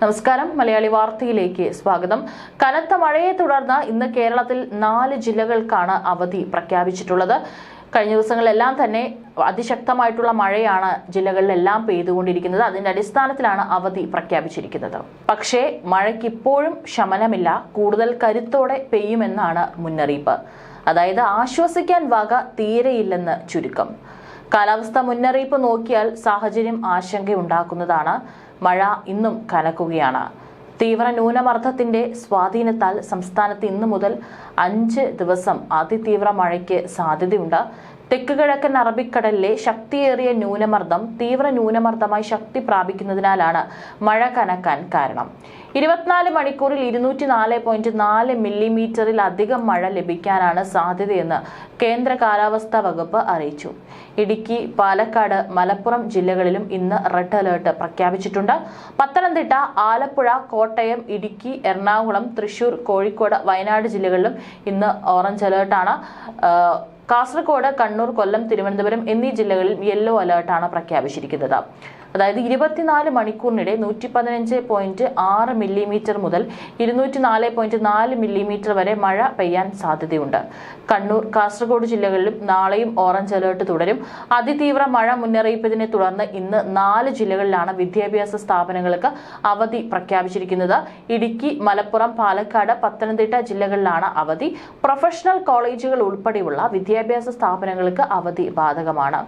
നമസ്കാരം. മലയാളി വാർത്തയിലേക്ക് സ്വാഗതം. കനത്ത മഴയെ തുടർന്ന് ഇന്ന് കേരളത്തിൽ നാല് ജില്ലകൾക്കാണ് അവധി പ്രഖ്യാപിച്ചിട്ടുള്ളത്. കഴിഞ്ഞ ദിവസങ്ങളിലെല്ലാം തന്നെ അതിശക്തമായിട്ടുള്ള മഴയാണ് ജില്ലകളിലെല്ലാം പെയ്തുകൊണ്ടിരിക്കുന്നത്. അതിന്റെ അടിസ്ഥാനത്തിലാണ് അവധി പ്രഖ്യാപിച്ചിരിക്കുന്നത്. പക്ഷേ മഴയ്ക്ക് ഇപ്പോഴും ശമനമില്ല. കൂടുതൽ കരുത്തോടെ പെയ്യുമെന്നാണ് മുന്നറിയിപ്പ്. അതായത് ആശ്വസിക്കാൻ വക തീരെയില്ലെന്ന് ചുരുക്കം. കാലാവസ്ഥ മുന്നറിയിപ്പ് നോക്കിയാൽ സാഹചര്യം ആശങ്കയുണ്ടാക്കുന്നതാണ്. മഴ ഇന്നും കനക്കുകയാണ്. തീവ്ര ന്യൂനമർദ്ദത്തിന്റെ സ്വാധീനത്താൽ സംസ്ഥാനത്ത് ഇന്നു മുതൽ അഞ്ച് ദിവസം അതിതീവ്ര മഴയ്ക്ക് സാധ്യതയുണ്ട്. തെക്ക് കിഴക്കൻ അറബിക്കടലിലെ ശക്തിയേറിയ ന്യൂനമർദ്ദം തീവ്ര ന്യൂനമർദ്ദമായി ശക്തി പ്രാപിക്കുന്നതിനാലാണ് മഴ കനക്കാൻ കാരണം. ഇരുപത്തിനാല് മണിക്കൂറിൽ ഇരുന്നൂറ്റി നാല് പോയിന്റ് നാല് മില്ലിമീറ്ററിൽ അധികം മഴ ലഭിക്കാനാണ് സാധ്യതയെന്ന് കേന്ദ്ര കാലാവസ്ഥാ വകുപ്പ് അറിയിച്ചു. ഇടുക്കി പാലക്കാട് മലപ്പുറം ജില്ലകളിലും ഇന്ന് റെഡ് അലേർട്ട് പ്രഖ്യാപിച്ചിട്ടുണ്ട്. പത്തനംതിട്ട ആലപ്പുഴ കോട്ടയം ഇടുക്കി എറണാകുളം തൃശൂർ കോഴിക്കോട് വയനാട് ജില്ലകളിലും ഇന്ന് ഓറഞ്ച് അലേർട്ടാണ്. കാസർഗോഡ് കണ്ണൂർ കൊല്ലം തിരുവനന്തപുരം എന്നീ ജില്ലകളിൽ യെല്ലോ അലേർട്ടാണ് പ്രഖ്യാപിച്ചിരിക്കുന്നത്. അതായത് ഇരുപത്തിനാല് മണിക്കൂറിനിടെ നൂറ്റി പതിനഞ്ച് പോയിന്റ് ആറ് മില്ലിമീറ്റർ മുതൽ ഇരുന്നൂറ്റി നാല് പോയിന്റ് നാല് മില്ലിമീറ്റർ വരെ മഴ പെയ്യാൻ സാധ്യതയുണ്ട്. കണ്ണൂർ കാസർഗോഡ് ജില്ലകളിലും നാളെയും ഓറഞ്ച് അലേർട്ട് തുടരും. അതിതീവ്ര മഴ മുന്നറിയിപ്പിനെ തുടർന്ന് ഇന്ന് നാല് ജില്ലകളിലാണ് വിദ്യാഭ്യാസ സ്ഥാപനങ്ങൾക്ക് അവധി പ്രഖ്യാപിച്ചിരിക്കുന്നത്. ഇടുക്കി മലപ്പുറം പാലക്കാട് പത്തനംതിട്ട ജില്ലകളിലാണ് അവധി. പ്രൊഫഷണൽ കോളേജുകൾ ഉൾപ്പെടെയുള്ള വിദ്യാഭ്യാസ സ്ഥാപനങ്ങൾക്ക് അവധി ബാധകമാണ്.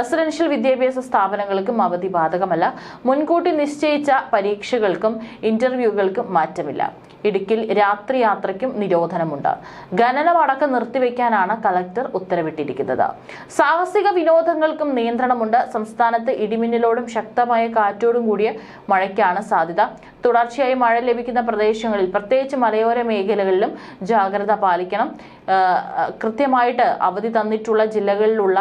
റെസിഡൻഷ്യൽ വിദ്യാഭ്യാസ സ്ഥാപനങ്ങൾക്കും അവധി ബാധകമല്ല. മുൻകൂട്ടി നിശ്ചയിച്ച പരീക്ഷകൾക്കും ഇന്റർവ്യൂകൾക്കും മാറ്റമില്ല. ഇടുക്കിൽ രാത്രി യാത്രയ്ക്കും നിരോധനമുണ്ട്. ഖനനം അടക്കം നിർത്തിവെക്കാനാണ് കളക്ടർ ഉത്തരവിട്ടിരിക്കുന്നത്. സാഹസിക വിനോദങ്ങൾക്കും നിയന്ത്രണമുണ്ട്. സംസ്ഥാനത്ത് ഇടിമിന്നലോടും ശക്തമായ കാറ്റോടും കൂടിയ മഴയ്ക്കാണ് സാധ്യത. തുടർച്ചയായി മഴ ലഭിക്കുന്ന പ്രദേശങ്ങളിൽ പ്രത്യേകിച്ച് മലയോര മേഖലകളിലും ജാഗ്രത പാലിക്കണം. കൃത്യമായിട്ട് അവധി തന്നിട്ടുള്ള ജില്ലകളിലുള്ള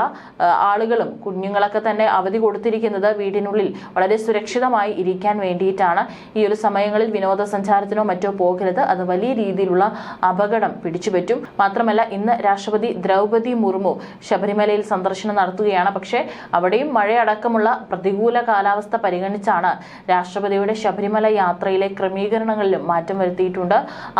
ആളുകളും കുഞ്ഞുങ്ങളൊക്കെ തന്നെ അവധി കൊടുത്തിരിക്കുന്നത് വീടിനുള്ളിൽ വളരെ സുരക്ഷിതമായി ഇരിക്കാൻ വേണ്ടിയിട്ടാണ്. ഈ ഒരു സമയങ്ങളിൽ വിനോദസഞ്ചാരത്തിനോ മറ്റോ പോകരുത്. അത് വലിയ രീതിയിലുള്ള അപകടം പിടിച്ചുപറ്റും. മാത്രമല്ല ഇന്ന് രാഷ്ട്രപതി ദ്രൗപതി മുർമു ശബരിമലയിൽ സന്ദർശനം നടത്തുകയാണ്. പക്ഷേ അവിടെയും മഴയടക്കമുള്ള പ്രതികൂല കാലാവസ്ഥ പരിഗണിച്ചാണ് രാഷ്ട്രപതിയുടെ ശബരിമല യാത്രയിലെ ക്രമീകരണങ്ങളിലും മാറ്റം വരുത്തിയിട്ടുണ്ട്.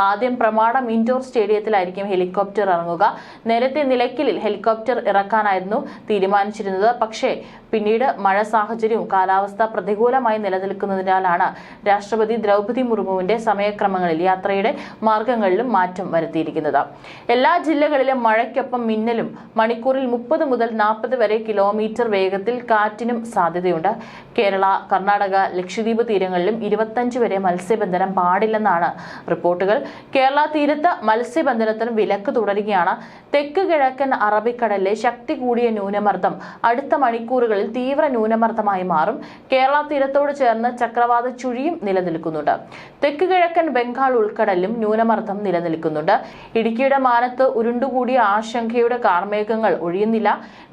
ആദ്യം പ്രമാടം ഇൻഡോർ സ്റ്റേഡിയത്തിലായിരിക്കും ഹെലികോപ്റ്റർ ഇറങ്ങുക. നേരത്തെ നിലയ്ക്കലിൽ ഹെലികോപ്റ്റർ ഇറക്കാനായിരുന്നു തീരുമാനിച്ചിരുന്നത്. പക്ഷേ പിന്നീട് മഴ സാഹചര്യവും കാലാവസ്ഥ പ്രതികൂലമായി നിലനിൽക്കുന്നതിനാലാണ് രാഷ്ട്രപതി ദ്രൗപതി മുർമുവിന്റെ സമയക്രമങ്ങളിൽ യാത്രയുടെ മാർഗങ്ങളിലും മാറ്റം വരുത്തിയിരിക്കുന്നത്. എല്ലാ ജില്ലകളിലും മഴയ്ക്കൊപ്പം മിന്നലും മണിക്കൂറിൽ മുപ്പത് മുതൽ നാൽപ്പത് വരെ കിലോമീറ്റർ വേഗത്തിൽ കാറ്റിനും സാധ്യതയുണ്ട്. കേരള കർണാടക ലക്ഷദ്വീപ് തീരങ്ങളിലും ഇരുപത്തഞ്ച് വരെ മത്സ്യബന്ധനം പാടില്ലെന്നാണ് റിപ്പോർട്ടുകൾ. കേരള തീരത്ത് മത്സ്യബന്ധനത്തിന് വിലക്ക് തുടരുകയാണ്. തെക്ക് കിഴക്കൻ അറബിക്കടലിലെ ശക്തി കൂടിയ ന്യൂനമർദ്ദം അടുത്ത മണിക്കൂറുകളിൽ തീവ്ര ന്യൂനമർദ്ദമായി മാറും. കേരള തീരത്തോട് ചേർന്ന് ചക്രവാത ചുഴിയും നിലനിൽക്കുന്നുണ്ട്. തെക്ക് കിഴക്കൻ ബംഗാൾ ഉൾക്കടലിലും ന്യൂനമർദ്ദം നിലനിൽക്കുന്നുണ്ട്. ഇടുക്കിയുടെ മാനത്ത് ഉരുണ്ടുകൂടിയ ആശങ്കയുടെ കാർമേഘങ്ങൾ ഒഴിയുന്നില്ല.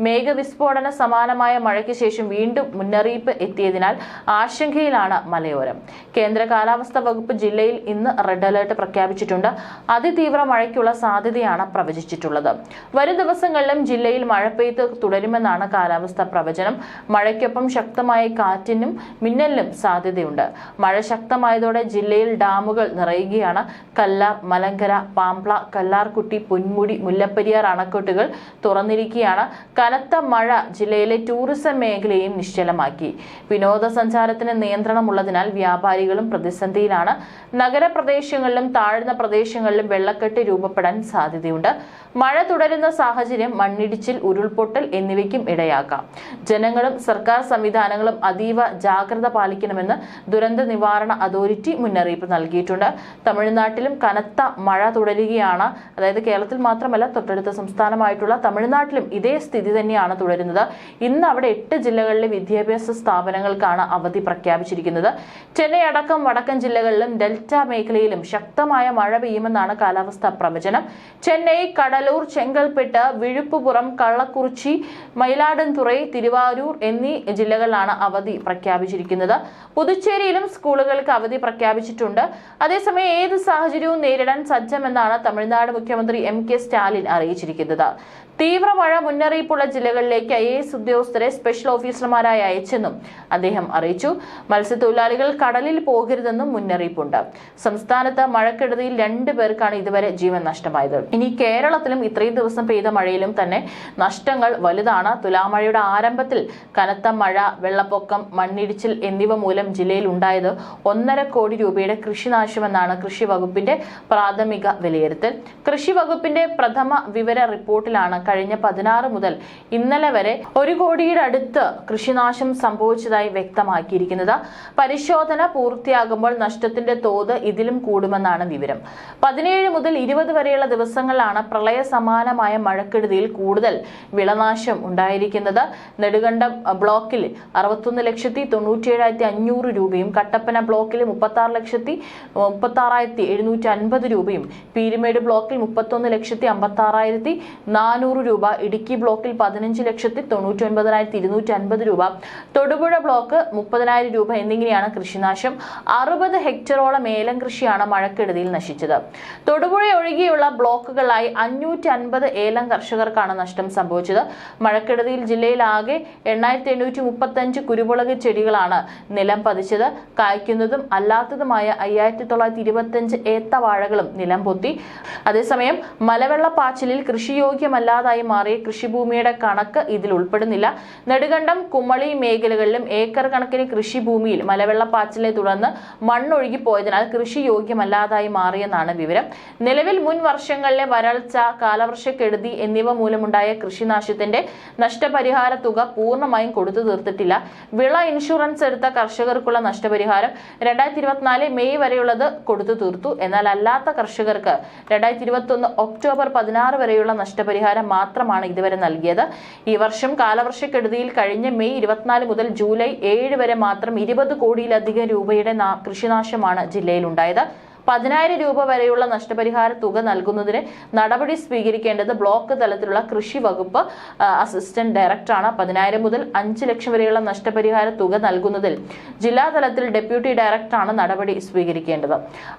മേഘവിസ്ഫോടന സമാനമായ മഴയ്ക്ക് ശേഷം വീണ്ടും മുന്നറിയിപ്പ് എത്തിയതിനാൽ ആശങ്കയിലാണ് മലയോരം. കേന്ദ്ര കാലാവസ്ഥാ വകുപ്പ് ജില്ലയിൽ ഇന്ന് റെഡ് അലേർട്ട് പ്രഖ്യാപിച്ചിട്ടുണ്ട്. അതിതീവ്ര മഴയ്ക്കുള്ള സാധ്യതയാണ് പ്രവചിച്ചിട്ടുള്ളത്. വരും ദിവസങ്ങളിലും ജില്ലയിൽ മഴ പെയ്ത് തുടരുമെന്നാണ് കാലാവസ്ഥാ പ്രവചനം. മഴയ്ക്കൊപ്പം ശക്തമായ കാറ്റിനും മിന്നലിനും സാധ്യതയുണ്ട്. മഴ ശക്തമായതോടെ ജില്ലയിൽ ഡാമുകൾ നിറയുകയാണ്. കല്ലാർ മലങ്കര പാംപ്ല കല്ലാർകുട്ടി പൊന്മുടി മുല്ലപ്പെരിയാർ അണക്കെട്ടുകൾ തുറന്നിരിക്കുകയാണ്. കനത്ത മഴ ജില്ലയിലെ ടൂറിസം മേഖലയെയും നിശ്ചലമാക്കി. വിനോദസഞ്ചാരത്തിന് നിയന്ത്രണമുള്ളതിനാൽ വ്യാപാരികളും പ്രതിസന്ധിയിലാണ്. നഗരപ്രദേശങ്ങളിലും താഴ്ന്ന പ്രദേശങ്ങളിലും വെള്ളക്കെട്ട് രൂപപ്പെടാൻ സാധ്യതയുണ്ട്. മഴ തുടരുന്ന സാഹചര്യം മണ്ണിടിച്ചിൽ ഉരുൾപൊട്ടൽ എന്നിവയ്ക്കും ഇടയാക്കാം. ജനങ്ങളും സർക്കാർ സംവിധാനങ്ങളും അതീവ ജാഗ്രത പാലിക്കണമെന്ന് ദുരന്ത നിവാരണ അതോറിറ്റി മുന്നറിയിപ്പ് നൽകിയിട്ടുണ്ട്. തമിഴ്നാട്ടിലും കനത്ത മഴ തുടരുകയാണ്. അതായത് കേരളത്തിൽ മാത്രമല്ല തൊട്ടടുത്ത സംസ്ഥാനമായിട്ടുള്ള തമിഴ്നാട്ടിലും ഇതേ സ്ഥിതി തന്നെയാണ് തുടരുന്നത്. ഇന്ന് അവിടെ എട്ട് ജില്ലകളിലെ വിദ്യാഭ്യാസ സ്ഥാപനങ്ങൾക്കാണ് അവധി പ്രഖ്യാപിച്ചിരിക്കുന്നത്. ചെന്നൈ അടക്കം വടക്കൻ ജില്ലകളിലും ഡെൽറ്റ മേഖലയിലും ശക്തമായ മഴ പെയ്യുമെന്നാണ് കാലാവസ്ഥാ പ്രവചനം. ചെന്നൈ കടലൂർ ചെങ്കൽപ്പെട്ട് വിഴുപ്പുപുറം കള്ളക്കുറിച്ചി മയിലാടൻതുറൈ തിരുവാരൂർ എന്നീ ജില്ലകളിലാണ് അവധി പ്രഖ്യാപിച്ചിരിക്കുന്നത്. പുതുച്ചേരിയിലും സ്കൂളുകൾക്ക് അവധി പ്രഖ്യാപിച്ചിട്ടുണ്ട്. അതേസമയം ഏത് സാഹചര്യവും നേരിടാൻ സജ്ജമെന്നാണ് തമിഴ്നാട് മുഖ്യമന്ത്രി എം കെ സ്റ്റാലിൻ അറിയിച്ചിരിക്കുന്നത്. തീവ്ര മഴ മുന്നറിയിപ്പുള്ള ജില്ലകളിലേക്ക് ഐ എസ് ഉദ്യോഗസ്ഥരെ സ്പെഷ്യൽ ഓഫീസർമാരായി അയച്ചെന്നും അദ്ദേഹം അറിയിച്ചു. മത്സ്യത്തൊഴിലാളികൾ കടലിൽ പോകരുതെന്നും മുന്നറിയിപ്പുണ്ട്. സംസ്ഥാനത്ത് മഴക്കെടുതിയിൽ രണ്ടു പേർക്കാണ് ഇതുവരെ ജീവൻ നഷ്ടമായത്. ഇനി കേരളത്തിലും ഇത്രയും ദിവസം പെയ്ത മഴയിലും തന്നെ നഷ്ടങ്ങൾ വലുതാണ്. തുലാമഴയുടെ ആരംഭത്തിൽ കനത്ത മഴ വെള്ളപ്പൊക്കം മണ്ണിടിച്ചിൽ എന്നിവ മൂലം ജില്ലയിൽ ഉണ്ടായത് ഒന്നര കോടി രൂപയുടെ കൃഷിനാശമെന്നാണ് കൃഷി വകുപ്പിന്റെ പ്രാഥമിക വിലയിരുത്തൽ. കൃഷി വകുപ്പിന്റെ പ്രഥമ വിവര റിപ്പോർട്ടിലാണ് കഴിഞ്ഞ പതിനാറ് മുതൽ ഇന്നലെ വരെ ഒരു കോടിയുടെ അടുത്ത് കൃഷിനാശം സംഭവിച്ചതായി വ്യക്തമാക്കിയിരിക്കുന്നത്. പരിശോധന പൂർത്തിയാകുമ്പോൾ നഷ്ടത്തിന്റെ തോത് ഇതിലും കൂടുമെന്നാണ് വിവരം. പതിനേഴ് മുതൽ ഇരുപത് വരെയുള്ള ദിവസങ്ങളാണ് പ്രളയ സമാനമായ മഴക്കെടുതിയിൽ കൂടുതൽ വിളനാശം ഉണ്ടായിരിക്കുന്നത്. നെടുകണ്ടം ബ്ലോക്കിൽ അറുപത്തൊന്ന് ലക്ഷത്തി തൊണ്ണൂറ്റിയേഴായിരത്തി അഞ്ഞൂറ് രൂപയും കട്ടപ്പന ബ്ലോക്കിൽ മുപ്പത്തി ആറ് ലക്ഷത്തി മുപ്പത്തി ആറായിരത്തി എഴുന്നൂറ്റി അൻപത് രൂപയും പീരുമേട് ബ്ലോക്കിൽ മുപ്പത്തൊന്ന് ലക്ഷത്തി അമ്പത്തി ആറായിരത്തി നാനൂറ് രൂപ ഇടുക്കി ബ്ലോക്കിൽ പതിനഞ്ച് ലക്ഷത്തി തൊണ്ണൂറ്റി ഒൻപതിനായിരത്തി ഇരുന്നൂറ്റി അൻപത് രൂപ തൊടുപുഴ ബ്ലോക്ക് മുപ്പതിനായിരം രൂപ എന്നിങ്ങനെയാണ് കൃഷിനാശം. അറുപത് ഹെക്ടറോളം ഏലം കൃഷിയാണ് മഴക്കെടുതിയിൽ നശിച്ചത്. തൊടുപുഴ ഒഴികെയുള്ള ബ്ലോക്കുകളായി അഞ്ഞൂറ്റി അൻപത് ഏലം കർഷകർക്കാണ് നഷ്ടം സംഭവിച്ചത്. മഴക്കെടുതിയിൽ ജില്ലയിലാകെ എണ്ണായിരത്തി എണ്ണൂറ്റി മുപ്പത്തഞ്ച് കുരുമുളക് ചെടികളാണ് നിലം പതിച്ചത്. കായ്ക്കുന്നതും അല്ലാത്തതുമായ അയ്യായിരത്തി തൊള്ളായിരത്തി ഇരുപത്തഞ്ച് ഏത്തവാഴകളും നിലം പൊത്തി. അതേസമയം മലവെള്ളപ്പാച്ചിലിൽ കൃഷിയോഗ്യമല്ലാതായി മാറിയ കൃഷിഭൂമിയുടെ കണക്ക് ഇതിൽ ഉൾപ്പെടുന്നില്ല. നെടുകണ്ടം കുമളി മേഖലകളിലും ഏക്കർ കണക്കിന് കൃഷിഭൂമിയിൽ മലവെള്ളപ്പാച്ചിലിനെ തുടർന്ന് മണ്ണൊഴുകി പോയതിനാൽ കൃഷി യോഗ്യമല്ലാതായി മാറിയെന്നാണ് വിവരം. നിലവിൽ മുൻ വർഷങ്ങളിലെ വരൾച്ച കാലവർഷക്കെടുതി എന്നിവ മൂലമുണ്ടായ കൃഷിനാശത്തിന്റെ നഷ്ടപരിഹാര തുക പൂർണമായും കൊടുത്തു തീർത്തിട്ടില്ല. വിള ഇൻഷുറൻസ് എടുത്ത കർഷകർക്കുള്ള നഷ്ടപരിഹാരം രണ്ടായിരത്തി ഇരുപത്തിനാല് മെയ് വരെയുള്ളത് കൊടുത്തു തീർത്തു. എന്നാൽ അല്ലാത്ത കർഷകർക്ക് രണ്ടായിരത്തി ഇരുപത്തി ഒന്ന് ഒക്ടോബർ പതിനാറ് വരെയുള്ള നഷ്ടപരിഹാരം മാത്രമാണ് ഇതുവരെ നൽകിയത്. ഈ വർഷം കാലവർഷക്കെടുതിയിൽ കഴിഞ്ഞ മെയ് ഇരുപത്തിനാല് മുതൽ ജൂലൈ ഏഴ് വരെ മാത്രം ഇരുപത് കോടിയിലധികം രൂപയുടെ കൃഷിനാശമാണ് ജില്ലയിലുണ്ടായത്. പതിനായിരം രൂപ വരെയുള്ള നഷ്ടപരിഹാര തുക നൽകുന്നതിന് നടപടി സ്വീകരിക്കേണ്ടത് ബ്ലോക്ക് തലത്തിലുള്ള കൃഷി വകുപ്പ് അസിസ്റ്റന്റ് ഡയറക്ടറാണ്. പതിനായിരം മുതൽ അഞ്ച് ലക്ഷം വരെയുള്ള നഷ്ടപരിഹാര തുക നൽകുന്നതിൽ ജില്ലാ തലത്തിൽ ഡെപ്യൂട്ടി ഡയറക്ടറാണ് നടപടി സ്വീകരിക്കേണ്ടത്.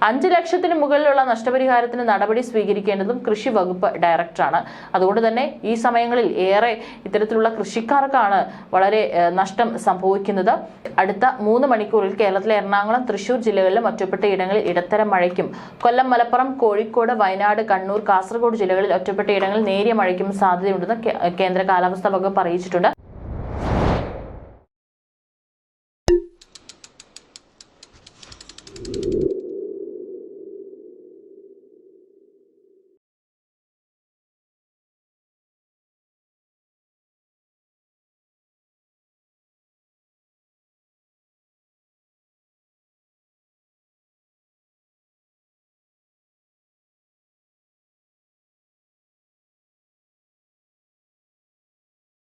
അഞ്ച് ലക്ഷത്തിന് മുകളിലുള്ള നഷ്ടപരിഹാരത്തിന് നടപടി സ്വീകരിക്കേണ്ടതും കൃഷി വകുപ്പ് ഡയറക്ടറാണ്. അതുകൊണ്ട് തന്നെ ഈ സമയങ്ങളിൽ ഏറെ ഇത്തരത്തിലുള്ള കൃഷിക്കാർക്കാണ് വളരെ നഷ്ടം സംഭവിക്കുന്നത്. അടുത്ത മൂന്ന് മണിക്കൂറിൽ കേരളത്തിലെ എറണാകുളം തൃശൂർ ജില്ലകളിലും ഒറ്റപ്പെട്ട ഇടങ്ങളിൽ ഇടത്തരം മഴയ്ക്കും. കൊല്ലം മലപ്പുറം കോഴിക്കോട് വയനാട് കണ്ണൂർ കാസർഗോഡ് ജില്ലകളിൽ ഒറ്റപ്പെട്ട ഇടങ്ങളിൽ നേരിയ മഴയ്ക്കും സാധ്യതയുണ്ടെന്ന് കേന്ദ്ര കാലാവസ്ഥാ വകുപ്പ് അറിയിച്ചിട്ടുണ്ട്.